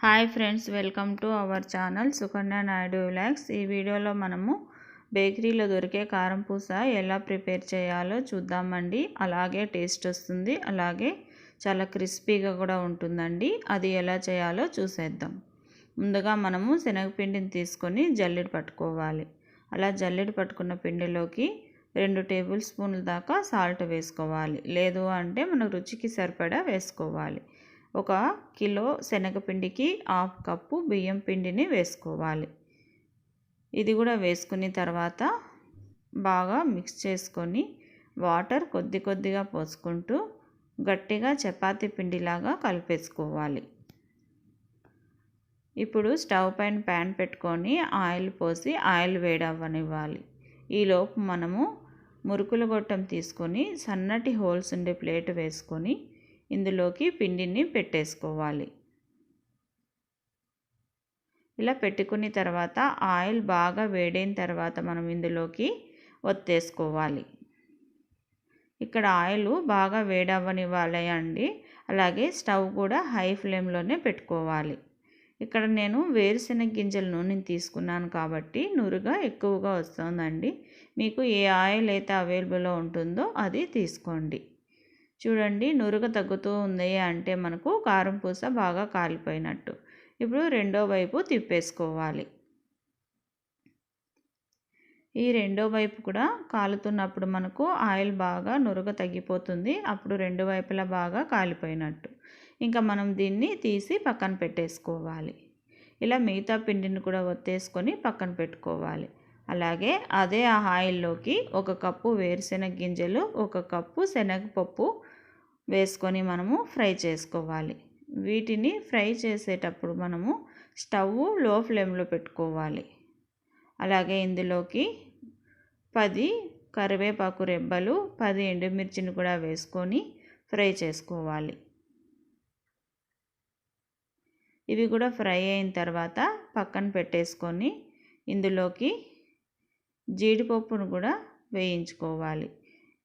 Hi friends welcome to our channel Sukanya Naidu vlogs ఈ వీడియోలో మనము బేకరీలో దొరికే కారం పూస ఎలా ప్రిపేర్ చేయాలో చూద్దామండి. అలాగే టేస్ట్ వస్తుంది అలాగే చాలా క్రిస్పీగా కూడా ఉంటుందండి. అది ఎలా చేయాలో చూసేద్దాం. ముందుగా మనము శనగపిండిని తీసుకొని జల్లెడ పట్టుకోవాలి. అలా జల్లెడ పట్టుకున్న పిండిలోకి రెండు టేబుల్ స్పూన్ల దాకా సాల్ట్ వేసుకోవాలి. లేదు అంటే మన రుచికి సరిపడా వేసుకోవాలి. ఒక కిలో శనగపిండికి హాఫ్ కప్పు బియ్యం పిండిని వేసుకోవాలి. ఇది కూడా వేసుకున్న తర్వాత బాగా మిక్స్ చేసుకొని వాటర్ కొద్ది కొద్దిగా పోసుకుంటూ గట్టిగా చపాతీ పిండిలాగా కలిపేసుకోవాలి. ఇప్పుడు స్టవ్ పైన ప్యాన్ పెట్టుకొని ఆయిల్ పోసి ఆయిల్ వేడవ్వనివ్వాలి. ఈలోపు మనము మురుకుల గొట్టం తీసుకొని సన్నటి హోల్స్ ఉండే ప్లేట్ వేసుకొని ఇందులోకి పిండిని పెట్టేసుకోవాలి. ఇలా పెట్టుకున్న తర్వాత ఆయిల్ బాగా వేడైన తర్వాత మనం ఇందులోకి ఒత్తేసుకోవాలి. ఇక్కడ ఆయిల్ బాగా వేడవ్వనివ్వాలి అండి. అలాగే స్టవ్ కూడా హై ఫ్లేమ్లోనే పెట్టుకోవాలి. ఇక్కడ నేను వేరుశెనగ గింజల నూనెని తీసుకున్నాను కాబట్టి నురుగా ఎక్కువగా వస్తుందండి. మీకు ఏ ఆయిల్ అయితే అవైలబుల్లో ఉంటుందో అది తీసుకోండి. చూడండి నురుగు తగ్గుతూ ఉంది అంటే మనకు కారం పూస బాగా కాలిపోయినట్టు. ఇప్పుడు రెండో వైపు తిప్పేసుకోవాలి. ఈ రెండో వైపు కూడా కాలుతున్నప్పుడు మనకు ఆయిల్ బాగా నురుగ తగ్గిపోతుంది. అప్పుడు రెండు వైపులా బాగా కాలిపోయినట్టు. ఇంకా మనం దీన్ని తీసి పక్కన పెట్టేసుకోవాలి. ఇలా మిగతా పిండిని కూడా ఒత్తేసుకొని పక్కన పెట్టుకోవాలి. అలాగే అదే ఆ ఆయిల్లోకి ఒక కప్పు వేరుశెనగ గింజలు ఒక కప్పు శనగపప్పు వేసుకొని మనము ఫ్రై చేసుకోవాలి. వీటిని ఫ్రై చేసేటప్పుడు మనము స్టవ్లో ఫ్లేమ్లో పెట్టుకోవాలి. అలాగే ఇందులోకి పది కరివేపాకు రెబ్బలు పది ఎండుమిర్చిని కూడా వేసుకొని ఫ్రై చేసుకోవాలి. ఇవి కూడా ఫ్రై అయిన తర్వాత పక్కన పెట్టేసుకొని ఇందులోకి జీడిపప్పును కూడా వేయించుకోవాలి.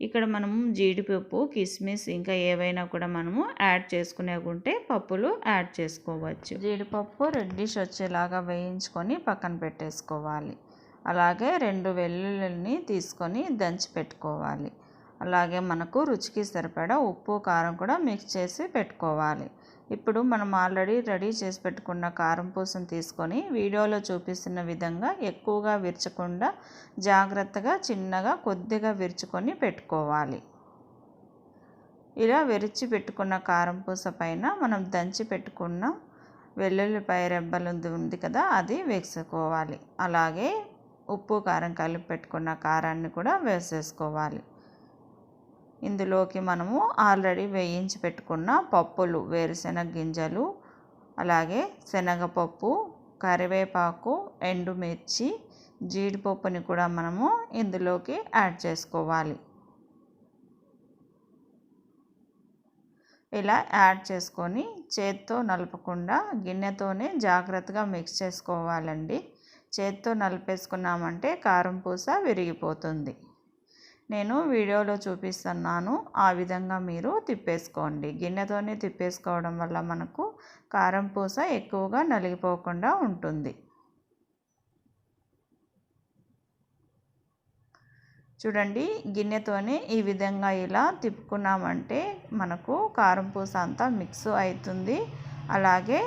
ఇక్కడ మనము జీడిపప్పు కిస్మిస్ ఇంకా ఏవైనా కూడా మనము యాడ్ చేసుకునే ఉంటే పప్పులు యాడ్ చేసుకోవచ్చు. జీడిపప్పు రెడ్డిష్ వచ్చేలాగా వేయించుకొని పక్కన పెట్టేసుకోవాలి. అలాగే రెండు వెల్లుల్లిని తీసుకొని దంచి పెట్టుకోవాలి. అలాగే మనకు రుచికి సరిపడా ఉప్పు కారం కూడా మిక్స్ చేసి పెట్టుకోవాలి. ఇప్పుడు మనం ఆల్రెడీ రెడీ చేసి పెట్టుకున్న కారం పూసను తీసుకొని వీడియోలో చూపిస్తున్న విధంగా ఎక్కువగా విరచకుండా జాగ్రత్తగా చిన్నగా కొద్దిగా విరుచుకొని పెట్టుకోవాలి. ఇలా విరిచి పెట్టుకున్న కారం పూస పైన మనం దంచి పెట్టుకున్న వెల్లుల్లిపాయ రెబ్బలు ఉంది కదా అది వేసుకోవాలి. అలాగే ఉప్పు కారం కలిపి పెట్టుకున్న కారాన్ని కూడా వేసేసుకోవాలి. ఇందులోకి మనము ఆల్రెడీ వేయించి పెట్టుకున్న పప్పులు వేరుశెనగ గింజలు అలాగే శనగపప్పు కరివేపాకు ఎండుమిర్చి జీడిపప్పుని కూడా మనము ఇందులోకి యాడ్ చేసుకోవాలి. ఇలా యాడ్ చేసుకొని చేత్తో నలపకుండా గిన్నెతోనే జాగ్రత్తగా మిక్స్ చేసుకోవాలండి. చేత్తో నలిపేసుకున్నామంటే కారం పూస విరిగిపోతుంది. నేను వీడియోలో చూపిస్తున్నాను. ఆ విధంగా మీరు తిప్పేసుకోండి. గిన్నెతోనే తిప్పేసుకోవడం వల్ల మనకు కారం పూస ఎక్కువగా నలిగిపోకుండా ఉంటుంది. చూడండి గిన్నెతోనే ఈ విధంగా ఇలా తిప్పుకున్నామంటే మనకు కారం పూస అంతా మిక్స్ అవుతుంది. అలాగే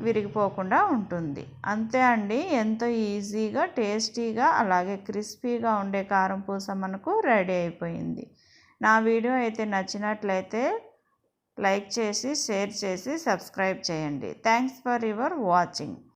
విరిగిపోకుండా ఉంటుంది. అంతే అండి ఎంతో ఈజీగా టేస్టీగా అలాగే క్రిస్పీగా ఉండే కారం పూస మనకు రెడీ అయిపోయింది. నా వీడియో అయితే నచ్చినట్లయితే లైక్ చేసి షేర్ చేసి సబ్స్క్రైబ్ చేయండి. Thanks for your watching.